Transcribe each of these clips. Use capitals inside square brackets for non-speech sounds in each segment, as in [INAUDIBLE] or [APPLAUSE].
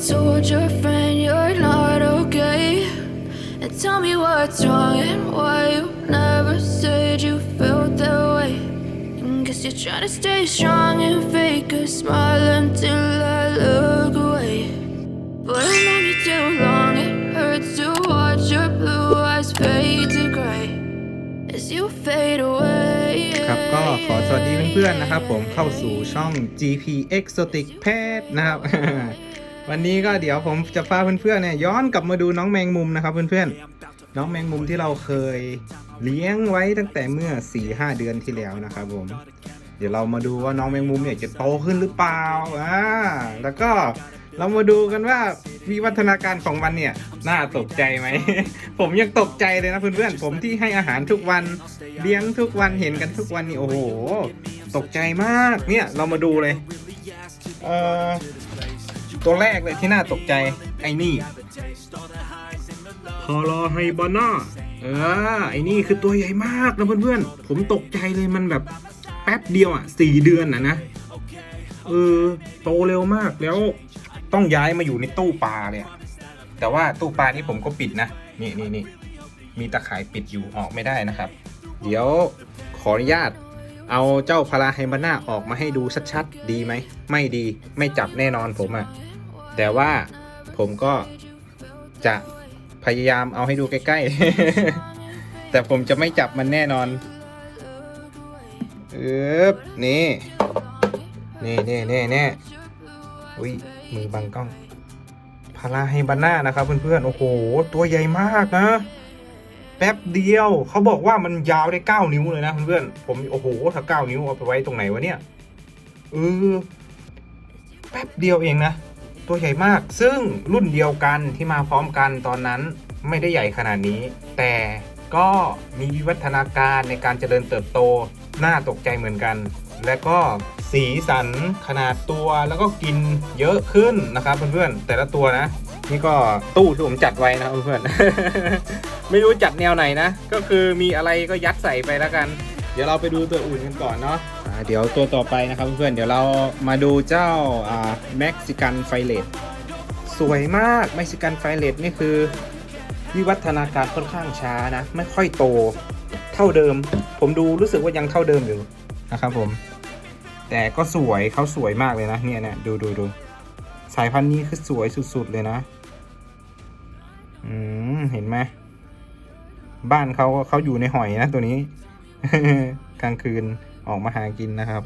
told your friend you're not okay? And tell me what's wrong and why you never said you felt that way. And guess you're trying to stay strong and fake a smile until I look away. But I've known you too long, it hurts to watch your blue eyes fade to gray as you fade away. ครับก็ขอสวัสดีเพื่อนๆนะครับ ผมเข้าสู่ช่อง GP Exotic Pet นะครับ [LAUGHS] วันนี้ก็เดี๋ยวผมจะพาเพื่อนๆเนี่ยย้อนกลับมาดูน้องแมงมุมนะครับเพื่อนๆ น้องแมงมุมที่เราเคยเลี้ยงไว้ตั้งแต่เมื่อ4-5เดือนที่แล้วนะครับผม เดี๋ยวเรามาดูว่าน้องแมงมุมเนี่ยจะโตขึ้นหรือเปล่าอ่าแล้วก็เรามาดูกันว่าวิวัฒนาการของมันเนี่ยน่าตกใจไหม ผมยังตกใจเลยนะเพื่อนๆผมที่ให้อาหารทุกวันเลี้ยงทุกวันเห็นกันทุกวันนี่โอ้โห ตกใจมากเนี่ยเรามาดูเลย เอ่อ ตัวแรกเลยที่น่าตกใจไอ้นี่พอลอไฮบาน่าเออไอ้นี่คือตัวใหญ่มากนะเพื่อนๆ ผมตกใจเลยมันแบบแป๊บเดียวอะสี่เดือนอะนะเออโตเร็วมากแล้วต้องย้ายมาอยู่ในตู้ปลาเลยแต่ว่าตู้ปลานี่ผมก็ปิดนะ นี่นี่นี่มีตะข่ายปิดอยู่ออกไม่ได้นะครับ เดี๋ยวขออนุญาต เอาเจ้าพาราไฮมาน่าออกมาให้ดูชัดๆ ดีไหม ไม่ดีไม่จับแน่นอนผมอะ แต่ว่าผมก็จะพยายามเอาให้ดูใกล้ ๆ แต่ผมจะไม่จับมันแน่นอนอึบนี่นี่นี่นี่นี่อุ้ยมือบังกล้องพาราไฮบาน่านะครับเพื่อนๆ โอ้โห ตัวใหญ่มากนะ แป๊บเดียว เขาบอกว่ามันยาวได้ 9 นิ้วเลยนะเพื่อนๆ ผม โอ้โห ถ้า 9 นิ้วเอาไปไว้ตรงไหนวะเนี่ย เออ แป๊บเดียวเองนะ ตัวใหญ่มาก ซึ่งรุ่นเดียวกันที่มาพร้อมกันตอนนั้นไม่ได้ใหญ่ขนาดนี้ แต่ก็มีวิวัฒนาการในการเจริญเติบโต น่าตกใจเหมือนกัน และก็สีสันขนาดตัวแล้วก็กินเยอะขึ้นนะครับเพื่อนๆแต่ละตัวนะ นี่ก็ตู้ที่ผมจัดไว้นะครับเพื่อนๆไม่รู้จัดแนวไหนนะ ก็คือมีอะไรก็ยัดใส่ไปแล้วกัน เดี๋ยวเราไปดูตัวอื่นกันก่อนเนาะ เดี๋ยวตัวต่อไปนะครับเพื่อนๆเดี๋ยวเรามาดูเจ้าอ่าเม็กซิกันไฟเลตสวยมากเม็กซิกันไฟเลตนี่คือ วิวัฒนาการค่อนข้างช้านะ ไม่ค่อยโตเท่าเดิม ผมดูรู้สึกว่ายังเท่าเดิมอยู่นะครับผม แต่ก็สวยเขาสวยมากเลยนะเนี่ยเนี่ยดูดูดูสายพันธุ์นี้คือสวยสุดๆเลยนะ อืมเห็นไหมบ้านเขาเขาอยู่ในหอยนะตัวนี้ กลางคืน ออกมาหากินนะครับ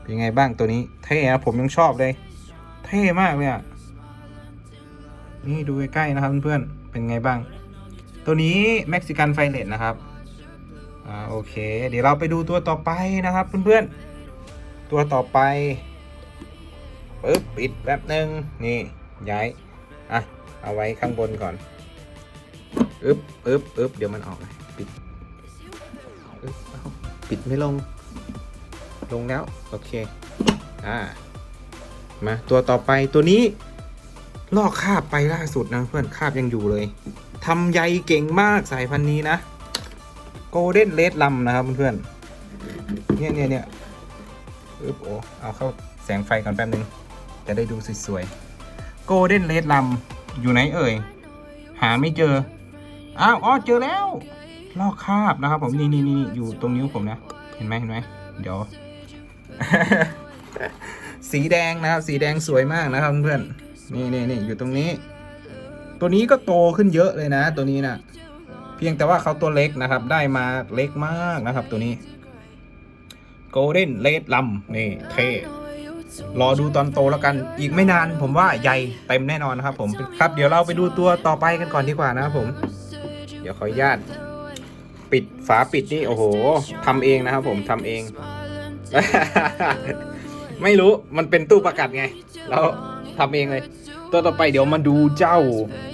เป็นไงบ้างตัวนี้เท่นะผมยังชอบเลย เท่มากเลยอะนี่ดูใกล้ๆนะครับเพื่อนๆเป็นไงบ้าง ตัวนี้เม็กซิกันไฟเลตนะครับอ่าโอเค เดี๋ยวเราไปดูตัวต่อไปนะครับเพื่อนๆตัวต่อไปปึ๊บปิดแป๊บหนึ่งนี่ย้ายอะเอาไว้ข้างบนก่อนอึ๊บอึ๊บอึ๊บเดี๋ยวมันออกเลยปิดอึ๊บเอา ปิดไม่ลง ลงแล้ว โอเค อ่า มาตัวต่อไปตัวนี้ ลอกคาบไปล่าสุดนะเพื่อนคาบยังอยู่เลยทำใยเก่งมากสายพันธุ์นี้นะโกลเด้นเลดลัมนะครับเพื่อนๆเนี่ยเนี่ยเนี่ยอึ๊บโอเอาเข้าแสงไฟก่อนแป๊บนึง จะได้ดูสวยๆโกลเด้นเลดลัมอยู่ไหนเอ่ย หาไม่เจอ อ้าว อ๋อ เจอแล้ว ลอกคาบนะครับ ผมนี่นี่นี่อยู่ตรงนิ้วผมนะ เห็นไหมเห็นไหมเดี๋ยว สีแดงนะครับ สีแดงสวยมากนะครับเพื่อนนี่นี่นี่อยู่ตรงนี้ ตัวนี้ก็โตขึ้นเยอะเลยนะ ตัวนี้นะเพียงแต่ว่าเขาตัวเล็กนะครับ ได้มาเล็กมากนะครับ ตัวนี้ Golden Red ลำนี่เท่รอดูตอนโตแล้วกันอีกไม่นานผมว่าใหญ่เต็มแน่นอนนะครับผมครับเดี๋ยวเราไปดูตัวต่อไปกันก่อนดีกว่านะครับผม เดี๋ยวขออนุญาต ปิดฝาปิดนี่โอ้โหทำเองนะครับผมทำเอง ไม่รู้มันเป็นตู้ประกาศไง เราทำเองเลย ตัวต่อไปเดี๋ยวมาดูเจ้า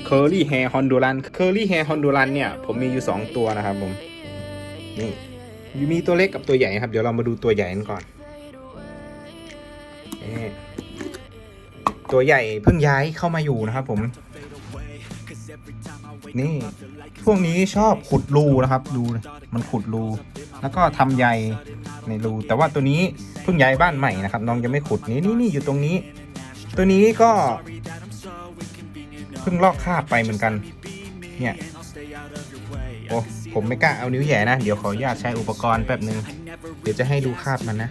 Curly Hair Honduran Curly Hair Honduran เนี่ย ผมมีอยู่ 2 ตัวนะครับผมนี่มีตัวเล็กกับตัวใหญ่ครับ เดี๋ยวเรามาดูตัวใหญ่กันก่อนตัวใหญ่เพิ่งย้ายเข้ามาอยู่นะครับผม นี่ พวกนี้ชอบขุดรูนะครับ ดูมันขุดรู แล้วก็ทำใยในรู แต่ว่าตัวนี้เพิ่งย้ายบ้านใหม่นะครับ น้องยังไม่ขุดนี่นี่นี่อยู่ตรงนี้ ตัวนี้ก็เพิ่งลอกคราบไปเหมือนกัน เนี่ย โอ้ผมไม่กล้าเอานิ้วแย่นะ เดี๋ยวขออนุญาตใช้อุปกรณ์แป๊บหนึ่งเดี๋ยวจะให้ดูคราบมันนะ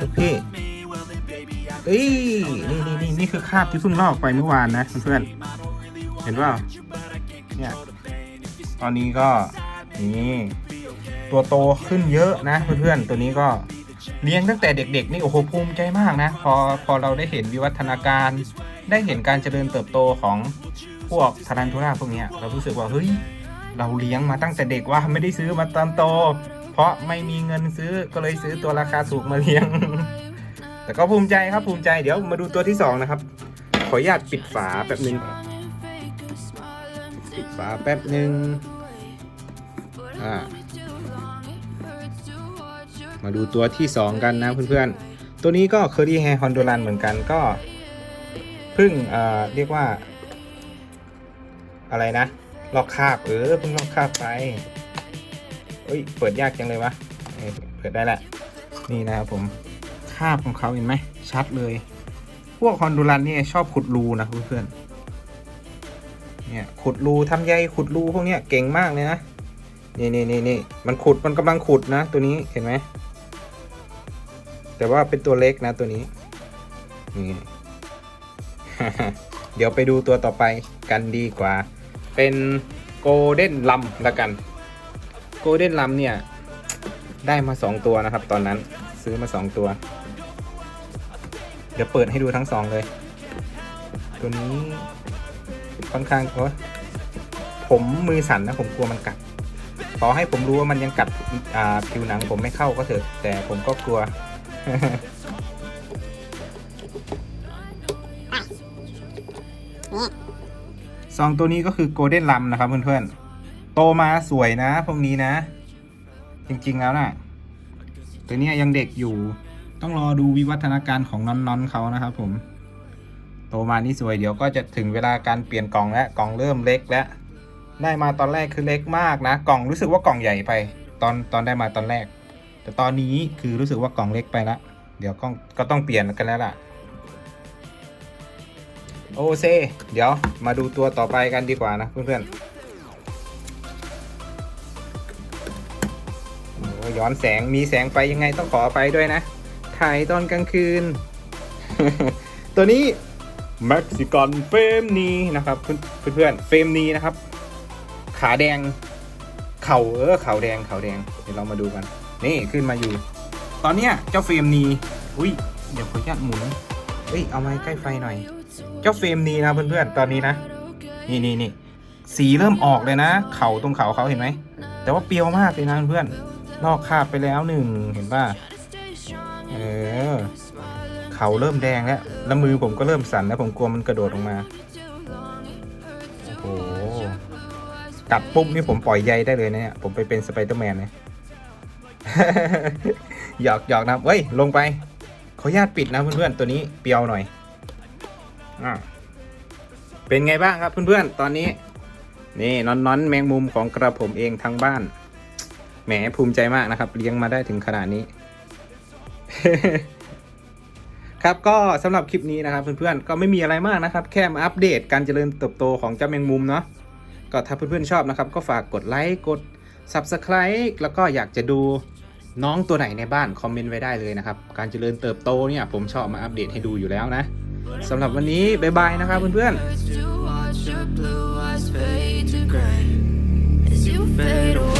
ลูกพี่เอ้ยนี่นี่นี่นี่คือคราบที่เพิ่งลอกไปเมื่อวานนะเพื่อน ห็นเปล่าเนี่ยตอนนี้ก็นี่ตัวโตขึ้นเยอะนะเพื่อนๆตัวนี้ก็เลี้ยงตั้งแต่เด็กๆนี่โอ้โหภูมิใจมากนะพอพอเราได้เห็นวิวัฒนาการ ได้เห็นการเจริญเติบโตของพวกทารันทูราพวกนี้เรารู้สึกว่าเฮ้ยเราเลี้ยงมาตั้งแต่เด็กว่าไม่ได้ซื้อมาตอนโต เพราะไม่มีเงินซื้อก็เลยซื้อตัวราคาถูกมาเลี้ยง แต่ก็ภูมิใจครับภูมิใจเดี๋ยวมาดูตัวที่สองนะครับขออนุญาตปิดฝาแป๊บหนึง ฝาแป๊บหนึ่งอ่ามาดูตัวที่ 2 กันนะเพื่อนๆ ตัวนี้ก็เคอรี่แฮฮอนโดรันเหมือนกันก็เพิ่งเอ่อเรียกว่า อะไรนะ ลอกคาบเออเพิ่งลอกคาบไปเฮ้ยเปิดยากจังเลยวะเเปิดได้แหละ นี่นะครับผมคาบของเขาเห็นไหมชัดเลย พวกฮอนดูรันเนี่ยชอบขุดรูนะเพื่อนๆ เนี่ยขุดรูทำใยขุดรูพวกเนี้ยเก่งมากเลยนะนี่นี่นี่นี่มันขุดมันกำลังขุดนะ ตัวนี้เห็นไหมแต่ว่าเป็นตัวเล็กนะตัวนี้นี่เดี๋ยวไปดูตัวต่อไปกันดีกว่า เป็นโกลเด้นลัมละกันโกลเด้นลัมเนี่ย ได้มา 2 ตัวนะครับ ตอนนั้นซื้อมา 2 ตัว เดี๋ยวเปิดให้ดูทั้งสองเลย ตัวนี้ ค่อนข้างโอ้ผมมือสั่นนะผมกลัวมันกัดต่อให้ผมรู้ว่ามันยังกัดผิวหนังผมไม่เข้าก็เถอะ แต่ผมก็กลัวสองตัวนี้ก็คือโกลเด้นลัมนะครับเพื่อนๆ โตมาสวยนะ พวกนี้นะ จริงๆแล้วน่ะตัวนี้ยยังเด็กอยู่ ต้องรอดูวิวัฒนาการของน้อนๆเขานะครับผม โตมานี่สวยเดี๋ยวก็จะถึงเวลาการเปลี่ยนกล่องแล้วกล่องเริ่มเล็กแล้วได้มาตอนแรกคือเล็กมากนะ กล่องรู้สึกว่ากล่องใหญ่ไป ตอนตอนได้มาตอนแรก แต่ตอนนี้คือรู้สึกว่ากล่องเล็กไปละเดี๋ยวก็ก็ต้องเปลี่ยนกันแล้วล่ะโอเซเดี๋ยวมาดูตัวต่อไปกันดีกว่านะเพื่อนๆย้อนแสงมีแสงไฟยังไงต้องขอไปด้วยนะ ถ่ายตอนกลางคืน ตัวนี้ เม็กซิกันเฟมนีนะครับ เพื่อนๆเฟมนีนะครับ ขาแดง เข่าเออเข่าแดงเข่าแดง เดี๋ยวเรามาดูกัน นี่ขึ้นมาอยู่ ตอนเนี้ยเจ้าเฟรมนีอุ้ยเดี๋ยวขออนุญาตหมุนเอ้ยเอามาใกล้ไฟหน่อย เจ้าเฟรมนีนะเพื่อนๆตอนนี้นะ นี่นี่นี่สีเริ่มออกเลยนะ เข่าตรงเข่าเขาเห็นไหมแต่ว่าเปรียวมากเลยนะเพื่อนๆลอกคาบไปแล้วหนึ่งเห็นป่ะเออ เข่าเริ่มแดงแล้ว แล้วมือผมก็เริ่มสั่นแล้วผมกลัวมันกระโดดออกมา โอ้โห กัดปุ๊บนี่ผมปล่อยใยได้เลยนะเนี่ย ผมไปเป็นสไปเดอร์แมนเลย หยอกหยอกนะเว้ย ลงไป ขออนุญาตปิดนะเพื่อนๆ ตัวนี้เปรียวหน่อยอ่าเป็นไงบ้างครับเพื่อนๆ ตอนนี้ นี่นอนนอนแมงมุมของกระผมเองทั้งบ้าน แหมภูมิใจมากนะครับ เลี้ยงมาได้ถึงขนาดนี้ ครับก็สำหรับคลิปนี้นะครับเพื่อนๆก็ไม่มีอะไรมากนะครับ แค่มาอัปเดตการเจริญเติบโตของเจ้าแมงมุมเนาะก็ถ้าเพื่อนๆชอบนะครับ ก็ฝากกดไลค์กด Subscribe แล้วก็อยากจะดูน้องตัวไหนในบ้านคอมเมนต์ไว้ได้เลยนะครับ การเจริญเติบโตเนี่ยผมชอบมาอัปเดตให้ดูอยู่แล้วนะสำหรับวันนี้บ๊ายบายนะครับเพื่อนๆ